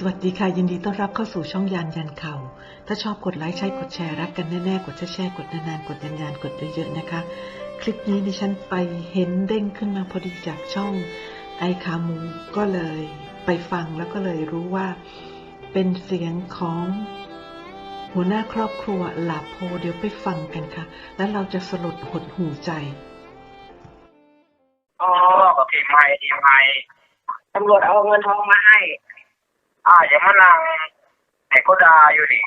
สวัสดีค่ะ ยินดีต้อนรับเข้าสู่ช่องยานยันเขาถ้าชอบกดไลค์ใช้กดแชร์รักกันแน่ๆ กดแชร์กดนานๆ กดยันยันกดเยอะๆนะคะ คลิปนี้ดิฉันไปเห็นเด้งขึ้นมาพอดีจากช่องไอคามูก็เลยไปฟังแล้วก็เลยรู้ว่าเป็นเสียงของหัวหน้าครอบครัวหลาโพเดี๋ยวไปฟังกันค่ะ แล้วเราจะสลดหดหูใจอ๋อก็ทีไม่ทีไม่ตำรวจเอาเงินทองมาให้ อ่ายังมานั่งไอ้ก็ดาอยู่นี่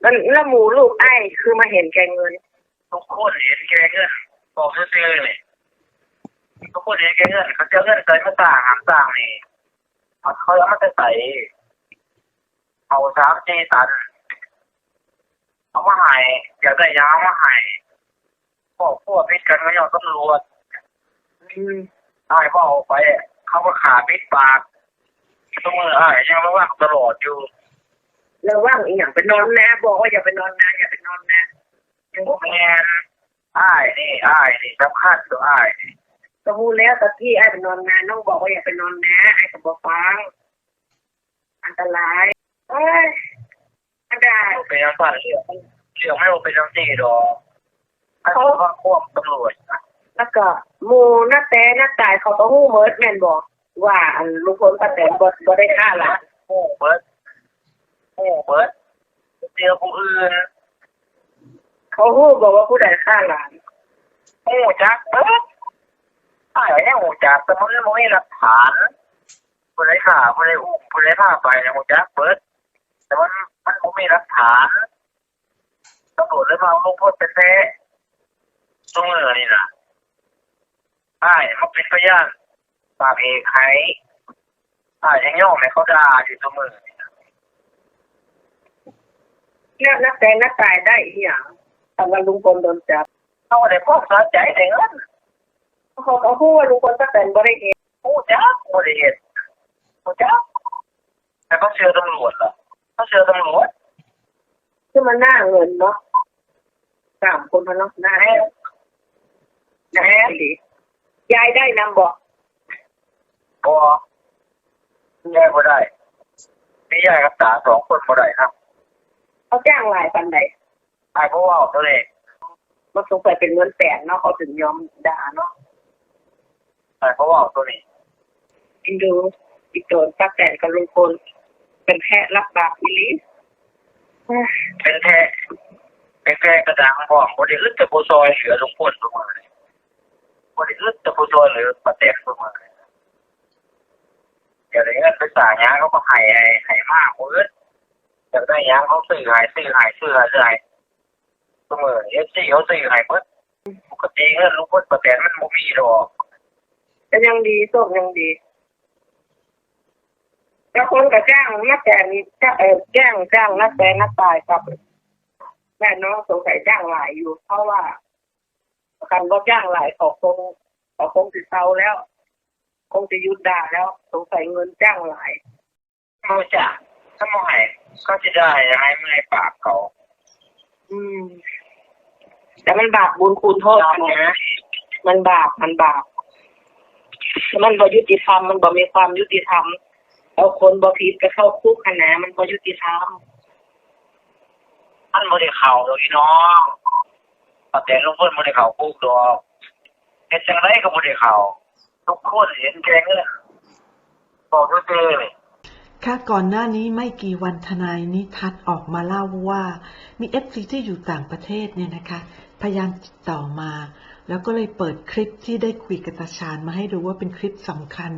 แล้วแล้วหมูลูกไอ้คือมาเห็นแกเงิน ทุกคนเห็นแกเงินบอกซื่อๆเลยทุกคนเห็นแกเงินเขาเจอเงินเคยมาสร้างหามสร้างนี่เขาเขาเอามาใส่เอาสามเจตันเอามาให้อยากได้ยาเอามาให้พวกพวกพิษกันก็ยอมตำรวจอืมอ้ายบอกไป เขาก็ขาปิดปาก ต้องมืออ้ายยังระวังตลอดอยู่แล้วว่างอีกอย่างไปนอนนะบอกว่าอย่าไปนอนนะอย่าไปนอนนะยังพวกแมนอ้ายนี่อ้ายนี่สำคัญตัวอ้ายนี่ก็พูดแล้วตะกี้ไอ้ไปนอนนะน้องบอกว่าอย่าไปนอนนะไอ้ก็บอกฟังอันตรายเอ้ยอันตรายเป็นยังสั่นเรื่องเรื่องไม่ว่าเป็นยังสี่ดอกไอ้พวกว่าควบตำรวจแล้วก็หมูหน้าแต่หน้าตายเขาก็หู้เมิร์ดแม่นบอก ว่าอันลุงพลป้าแตนบ่บ่ได้ฆ่าหลานโอ้เบิร์ดโอ้เบิร์ดเจอผู้อื่นเขาหู้บอกว่าผู้ใดฆ่าหลานโอ้จักเบิร์ดอ้ายเนี่ยโอ้จักแต่มันไม่มีหลักฐานผู้ใดข่าผู้ใดอุ้มผู้ใดพาไปเนี่ยโอ้จักเบิร์ดแต่มันมันไม่มีหลักฐานตำรวจเลยมาเอาลงโทษเป็นแท้ตรงเนือนี่นะใช่มันเป็นพยาน ปากเอกใครใช่ยังย่องในเขาด่าอยู่เสมอนี่นะแล้วหน้าแต่หน้าตายได้อีหยังแต่ว่าลุงพลโดนจับเขาได้พอสะใจได้เงินเขาเขาพูดว่าลุงพลป้าแตนบ่ได้เห็นโอ้จ้าบริเหตุโอ้จ้าแต่เขาเชื่อตำรวจเหรอเขาเชื่อตำรวจคือมันหน้าเงินเนาะสามคนพนเนาะหน้าแน่แน่ดียายได้นำบอก พอแยกไม่ได้พี่ยายกับตาสองคนไม่ได้ครับเขาจ้างหลายปันใดไอ้พวกว่าตัวเองมันสงสัยเป็นเงินแสนเนาะเขาถึงยอมด่าเนาะไอ้พวกว่าตัวนี้อินดูอีโตนป้าแตนกับลุงพลเป็นแค่รับบาปอีหลีเอ้ยเป็นแท้เป็นแท้กระดังบอกบริอึดแต่ผู้ซอยเหลือลุงพลลงมาเลยบริอึดแต่ผู้ซอยเหลือประแตกลงมาเลย อย่าได้เงินไปสั่งยาเขาก็ให้ไอ้ให้มากมืดอยากได้ยาเขาซื้อให้ซื้อให้ซื้อให้ซื้อให้เสมอเอฟซีเขาซื้อให้เพิ่นปกติเงินลุงพลประแตนมันบ่มีดอกแต่ยังดีโชคยังดีแล้วคนก็จ้างนักแต่นี่จ้างเออจ้างจ้างนักแต่นักตายครับแม่น้องสงสัยจ้างหลายอยู่ เพราะว่าคันบ่จ้างหลายขาคงขาคงสิดเซาแล้ว คงจะหยุดด่าแล้วสงสัยเงินจ้างหลายเขาจะถ้าไม่ให้เขาจะได้ยังไงไม่ให้ปากเขา อืม แต่มันบาปบุญคุณโทษกันนะมันบาปมันบาปมันบ่ยุติธรรมมันบ่มีความยุติธรรมเอาคนบ่ผิดไปเข้าคุกกันนะมันบ่ยุติธรรมมันไม่ได้เข่าเลยพี่น้องประแตนลุงพลไม่ได้เข่าปุ๊กดอกเห็นจังไรก็ไม่ได้เข่า ทุกคนเห็นแกงเงินบอกด้วยเลยค่ะก่อนหน้านี้ไม่กี่วันทนายนิทัศน์ออกมาเล่าว่ามีเอฟซีที่อยู่ต่างประเทศเนี่ยนะคะ พยายามติดต่อมา แล้วก็เลยเปิดคลิปที่ได้คุยกับตาชาญมาให้ดูว่าเป็นคลิปสำคัญ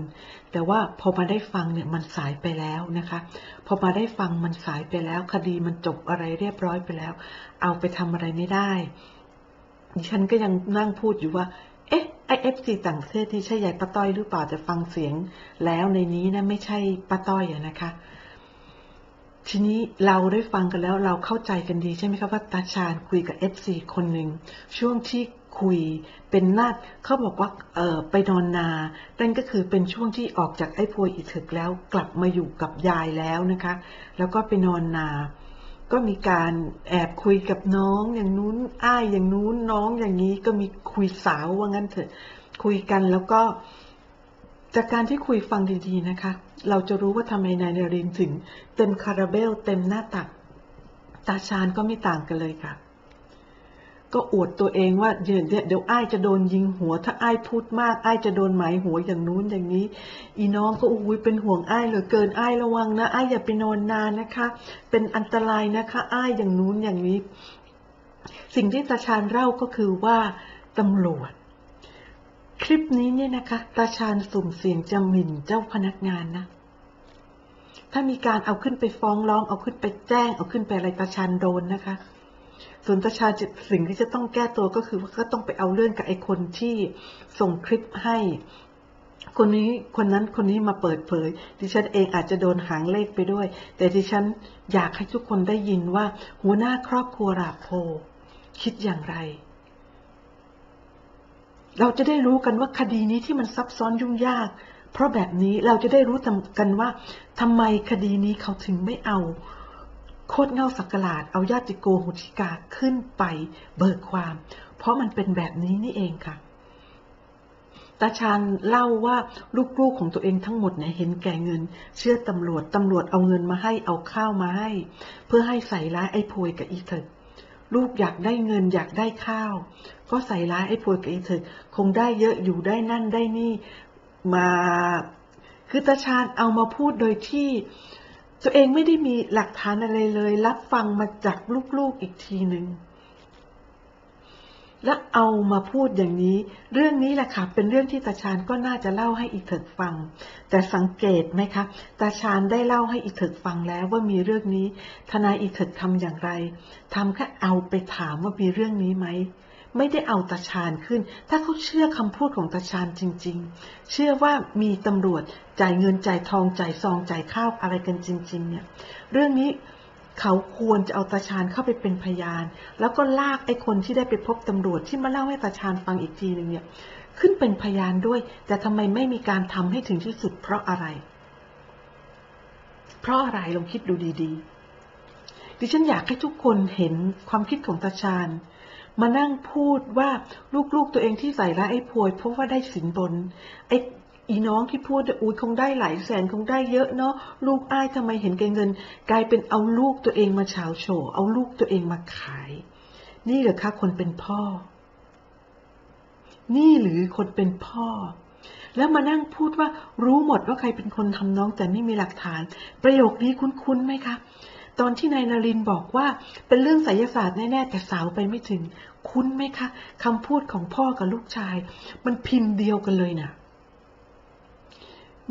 แต่ว่าพอมาได้ฟังเนี่ยมันสายไปแล้วนะคะ พอมาได้ฟังมันสายไปแล้ว คดีมันจบอะไรเรียบร้อยไปแล้ว เอาไปทำอะไรไม่ได้ดิฉันก็ยังนั่งพูดอยู่ว่า เอ๊ะไอเอฟซีต่างประเทศที่ใช่ยายป้าต้อยหรือเปล่าจะฟังเสียง แล้วในนี้นะไม่ใช่ป้าต้อยอะนะคะ ทีนี้เราได้ฟังกันแล้วเราเข้าใจกันดีใช่ไหมครับว่าตาชาญคุยกับเอฟซีคนหนึ่งช่วงที่คุยเป็นนาดเขาบอกว่าเออไปนอนนานั่นก็คือเป็นช่วงที่ออกจากไอ้พวยอีถึกแล้วกลับมาอยู่กับยายแล้วนะคะ แล้วก็ไปนอนนา ก็มีการแอบคุยกับน้องอย่างนู้น อ้ายอย่างนู้นน้องอย่างนี้ก็มีคุยสาวว่างั้นเถอะ คุยกันแล้วก็ จากการที่คุยฟังดีๆนะคะ เราจะรู้ว่าทำไมนายนรินทร์ถึง เต็มคาราเบล เต็มหน้าตัก ตาชานก็ไม่ต่างกันเลยค่ะ ก็อวดตัวเองว่าเดี๋ยวเดี๋ยวเดี๋ยวอ้จะโดนยิงหัว ถ้าไอ้พูดมากไอ้จะโดนหมายหัวอย่างนู้นอย่างนี้ อีน้องก็อุ้ยเป็นห่วงไอ้เหลือเกินไอ้ระวังนะไอ้อย่าไปนอนนานนะคะ เป็นอันตรายนะคะไอ้อย่างนู้นอย่างนี้ สิ่งที่ตาชาญเล่าก็คือว่าตำรวจ คลิปนี้เนี่ยนะคะตาชาญสุ่มเสี่ยงจะหมิ่นเจ้าพนักงานนะถ้ามีการเอาขึ้นไปฟ้องร้อง เอาขึ้นไปแจ้ง เอาขึ้นไปอะไรตาชาญโดนนะคะ ส่วนตาชาจะสิ่งที่จะต้องแก้ตัวก็คือว่าก็ต้องไปเอาเรื่องกับไอ้คนที่ส่งคลิปให้ คนนี้คนนั้นคนนี้มาเปิดเผย ดิฉันเองอาจจะโดนหางเลขไปด้วย แต่ดิฉันอยากให้ทุกคนได้ยินว่า หัวหน้าครอบครัวราโพคิดอย่างไร เราจะได้รู้กันว่าคดีนี้ที่มันซับซ้อนยุ่งยาก เพราะแบบนี้เราจะได้รู้กันว่าทำไมคดีนี้เขาถึงไม่เอา โคตรเงาสักกลาดเอาญาติโกโหติกาขึ้นไปเบิกความ เพราะมันเป็นแบบนี้นี่เองค่ะตาชาญเล่าว่าลูกๆของตัวเองทั้งหมดเนี่ยเห็นแก่เงิน เชื่อตำรวจตำรวจเอาเงินมาให้เอาข้าวมาให้ เพื่อให้ใส่ร้ายไอ้พวยกับอีเถิดลูกอยากได้เงินอยากได้ข้าว ก็ใส่ร้ายไอ้พวยกับอีเถิดคงได้เยอะอยู่ได้นั่นได้นี่มาคือตาชาญเอามาพูดโดยที่ ตัวเองไม่ได้มีหลักฐานอะไรเลย รับฟังมาจากลูกๆอีกทีหนึ่งและเอามาพูดอย่างนี้ เรื่องนี้แหละค่ะเป็นเรื่องที่ตาชาญก็น่าจะเล่าให้อีเถิกฟัง แต่สังเกตไหมคะตาชาญได้เล่าให้อีเถิกฟังแล้วว่ามีเรื่องนี้ ทนายอีเถิกทำอย่างไรทำแค่เอาไปถามว่ามีเรื่องนี้ไหม ไม่ได้เอาตาชาญขึ้น ถ้าเขาเชื่อคำพูดของตาชาญจริง ๆ เชื่อว่ามีตำรวจจ่ายเงินจ่ายทองจ่ายซองจ่ายข้าวอะไรกันจริง ๆ เนี่ย เรื่องนี้เขาควรจะเอาตาชาญเข้าไปเป็นพยาน แล้วก็ลากไอ้คนที่ได้ไปพบตำรวจที่มาเล่าให้ตาชาญฟังอีกทีหนึ่งเนี่ย ขึ้นเป็นพยานด้วย แต่ทำไมไม่มีการทำให้ถึงที่สุด เพราะอะไร เพราะอะไรลองคิดดูดี ๆ ดิฉันอยากให้ทุกคนเห็นความคิดของตาชาญ มานั่งพูดว่าลูกๆตัวเองที่ใส่ร้ายไอ้พวยเพราะว่าได้สินบนไอ้อีน้องที่พูดอุ้ยคงได้หลายแสนคงได้เยอะเนาะลูกอ้ายทำไมเห็นแก่เงิน กลายเป็นเอาลูกตัวเองมาเฉาโฉเอาลูกตัวเองมาขาย นี่เหรอคะคนเป็นพ่อ นี่หรือคนเป็นพ่อ แล้วมานั่งพูดว่ารู้หมดว่าใครเป็นคนทำน้องแต่ไม่มีหลักฐาน ประโยคนี้คุ้นๆไหมคะ ตอนที่นายนารินบอกว่าเป็นเรื่องไสยศาสตร์แน่ๆแต่สาวไปไม่ถึง คุ้นไหมคะคำพูดของพ่อกับลูกชาย มันพิมพ์เดียวกันเลยนะ่ะ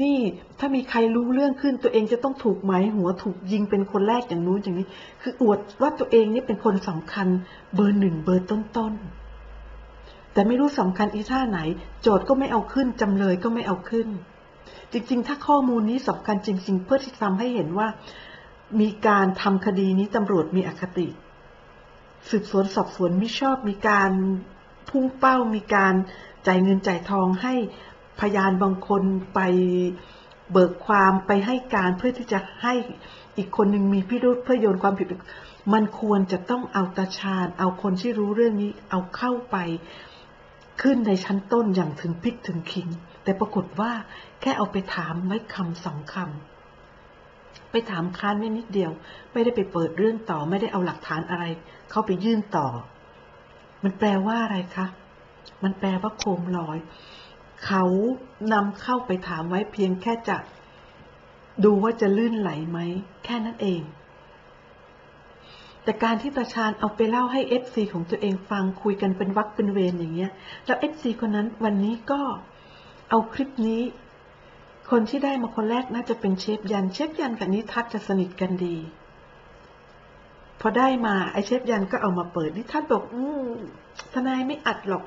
นี่ถ้ามีใครรู้เรื่องขึ้นตัวเองจะต้องถูกหมายหัวถูกยิงเป็นคนแรกอย่างนู้นอย่างนี้ คืออวดว่าตัวเองนี่เป็นคนสำคัญเบอร์หนึ่งเบอร์ต้นๆแต่ไม่รู้สำคัญอีท่าไหน โจทย์ก็ไม่เอาขึ้นจำเลยก็ไม่เอาขึ้น จริงๆ ถ้าข้อมูลนี้สำคัญจริง ๆ เพื่อที่ทำให้เห็นว่า มีการทำคดีนี้ตำรวจมีอคติ สืบสวนสอบสวนไม่ชอบมีการพุ่งเป้ามีการจ่ายเงินจ่ายทองให้พยานบางคนไปเบิกความไปให้การเพื่อที่จะให้อีกคนหนึ่งมีพิรุธเพื่อโยนความผิด มันควรจะต้องเอาตาชาญเอาคนที่รู้เรื่องนี้เอาเข้าไปขึ้นในชั้นต้นอย่างถึงพิกถึงขิง แต่ปรากฏว่าแค่เอาไปถามไว้คำสองคำ ไปถามค้านไม่นิดเดียว ไม่ได้ไปเปิดเรื่องต่อไม่ได้เอาหลักฐานอะไร เข้าไปยื่นต่อ มันแปลว่าอะไรคะ มันแปลว่าโคมลอย เขานำเข้าไปถามไว้เพียงแค่จะ ดูว่าจะลื่นไหลไหม แค่นั้นเอง แต่การที่ตาชาญเอาไปเล่าให้เอฟซีของตัวเองฟังคุยกันเป็นวักเป็นเวรอย่างเงี้ย แล้วเอฟซีคนนั้นวันนี้ก็เอาคลิปนี้ คนที่ได้มาคนแรกน่าจะเป็นเชฟยัน เชฟยันกับนิทัศน์จะสนิทกันดี พอได้มาไอเชฟยันก็เอามาเปิดนิทัศน์บอกอืมทนายไม่อัดหรอก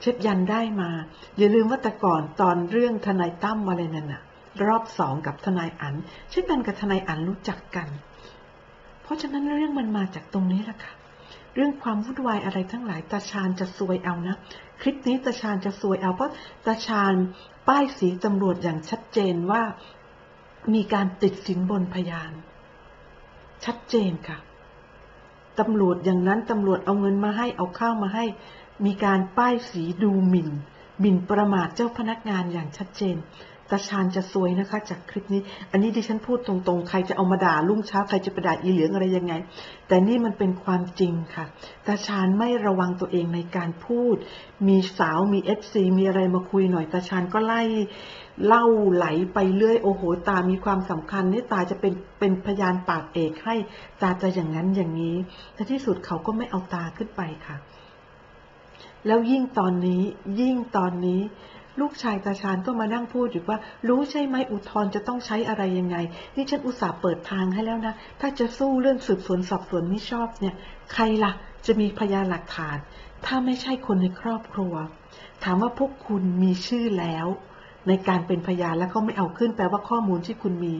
เชฟยันได้มา อย่าลืมว่าแต่ก่อนตอนเรื่องทนายตั้มอะไรนั่นน่ะ รอบสองกับทนายอันเชฟยันกับทนายอันรู้จักกัน เพราะฉะนั้นเรื่องมันมาจากตรงนี้แหละค่ะเรื่องความวุ่นวายอะไรทั้งหลายตาชาญจะซวยเอานะ คลิปนี้ตาชาญจะซวยเอาเพราะตาชาญ ป้ายสีตำรวจอย่างชัดเจนว่ามีการติดสินบนพยาน ชัดเจนค่ะตำรวจอย่างนั้นตำรวจเอาเงินมาให้เอาข้าวมาให้ มีการป้ายสีดูหมิ่นหมิ่นประมาทเจ้าพนักงานอย่างชัดเจน ตาชาญจะซวยนะคะ จากคลิปนี้ อันนี้ดิฉันพูดตรงๆ ใครจะเอามาด่าลุ่งเช้าใครจะไปด่าอีเหลืองอะไรยังไง แต่นี่มันเป็นความจริงค่ะ ตาชาญไม่ระวังตัวเองในการพูด มีสาวมีเอฟซีมีอะไรมาคุยหน่อยตาชาญก็ไล่เล่าไหลไปเรื่อยโอ้โห ตามีความสำคัญนี่ตาจะเป็นเป็นพยานปากเอกให้ตาจะอย่างนั้นอย่างนี้แต่ที่สุดเขาก็ไม่เอาตาขึ้นไปค่ะ แล้วยิ่งตอนนี้ยิ่งตอนนี้ ลูกชายตาชาญก็มานั่งพูดอยู่ว่า รู้ใช่ไหมอุทธรจะต้องใช้อะไรยังไง นี่ฉันอุตส่าห์เปิดทางให้แล้วนะ ถ้าจะสู้เรื่องสืบสวนสอบสวนไม่ชอบเนี่ย ใครล่ะ จะมีพยานหลักฐาน ถ้าไม่ใช่คนในครอบครัว ถามว่าพวกคุณมีชื่อแล้ว ในการเป็นพยานแล้วเขาไม่เอาขึ้นแปลว่าข้อมูลที่คุณมี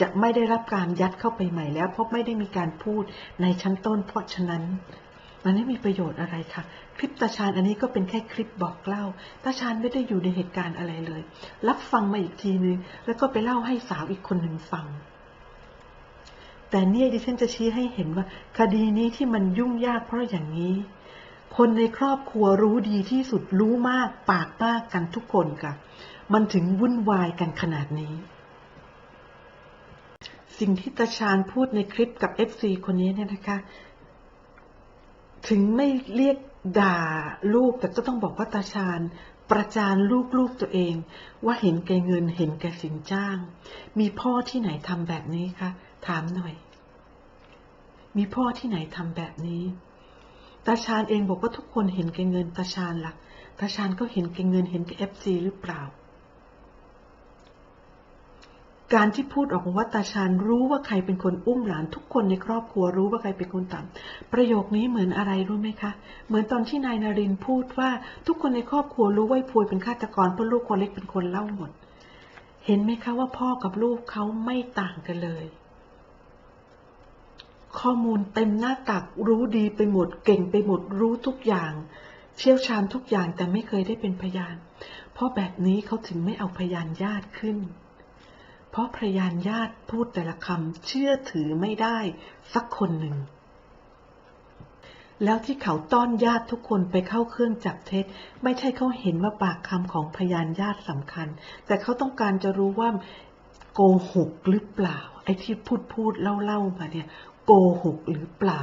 จะไม่ได้รับการยัดเข้าไปใหม่แล้ว เพราะไม่ได้มีการพูดในชั้นต้นเพราะฉะนั้น มันไม่มีประโยชน์อะไรค่ะ คลิปตาชาญอันนี้ก็เป็นแค่คลิปบอกเล่าตาชาญไม่ได้อยู่ในเหตุการณ์อะไรเลย รับฟังมาอีกทีนึง แล้วก็ไปเล่าให้สาวอีกคนหนึ่งฟัง แต่เนี่ยดิฉันจะชี้ให้เห็นว่า คดีนี้ที่มันยุ่งยากเพราะอย่างนี้ คนในครอบครัวรู้ดีที่สุดรู้มากปากมากกันทุกคนค่ะ มันถึงวุ่นวายกันขนาดนี้สิ่งที่ตาชาญพูดในคลิปกับ FC คนนี้เนี่ยนะคะ ถึงไม่เรียกด่าลูกแต่ก็ต้องบอกว่าตาชาญประจานลูกๆตัวเอง ว่าเห็นแก่เงินเห็นแก่สินจ้าง มีพ่อที่ไหนทำแบบนี้คะถามหน่อย มีพ่อที่ไหนทำแบบนี้ ตาชาญเองบอกว่าทุกคนเห็นแก่เงินตาชาญละ่ะตาชาญก็เห็นแก่เงินเห็นแก่เอฟซีหรือเปล่า การที่พูดออกมาว่าตาชาญรู้ว่าใครเป็นคนอุ้มหลานทุกคนในครอบครัวรู้ว่าใครเป็นคนทำประโยคนี้เหมือนอะไรรู้ไหมคะ เหมือนตอนที่นายนารินพูดว่าทุกคนในครอบครัวรู้ว่าไอ้พวยเป็นฆาตกรเพราะลูกคนเล็กเป็นคนเล่าหมด เห็นไหมคะว่าพ่อกับลูกเขาไม่ต่างกันเลย ข้อมูลเต็มหน้าตักรู้ดีไปหมด เก่งไปหมดรู้ทุกอย่าง เชี่ยวชาญทุกอย่างแต่ไม่เคยได้เป็นพยาน เพราะแบบนี้เขาถึงไม่เอาพยานญาติขึ้น เพราะพยานญาติพูดแต่ละคำเชื่อถือไม่ได้สักคนหนึ่ง แล้วที่เขาต้อนญาติทุกคนไปเข้าเครื่องจับเท็จ ไม่ใช่เขาเห็นว่าปากคำของพยานญาติสำคัญ แต่เขาต้องการจะรู้ว่าโกหกหรือเปล่า ไอ้ที่พูดพูดเล่าเล่ามาเนี่ย โกหกหรือเปล่า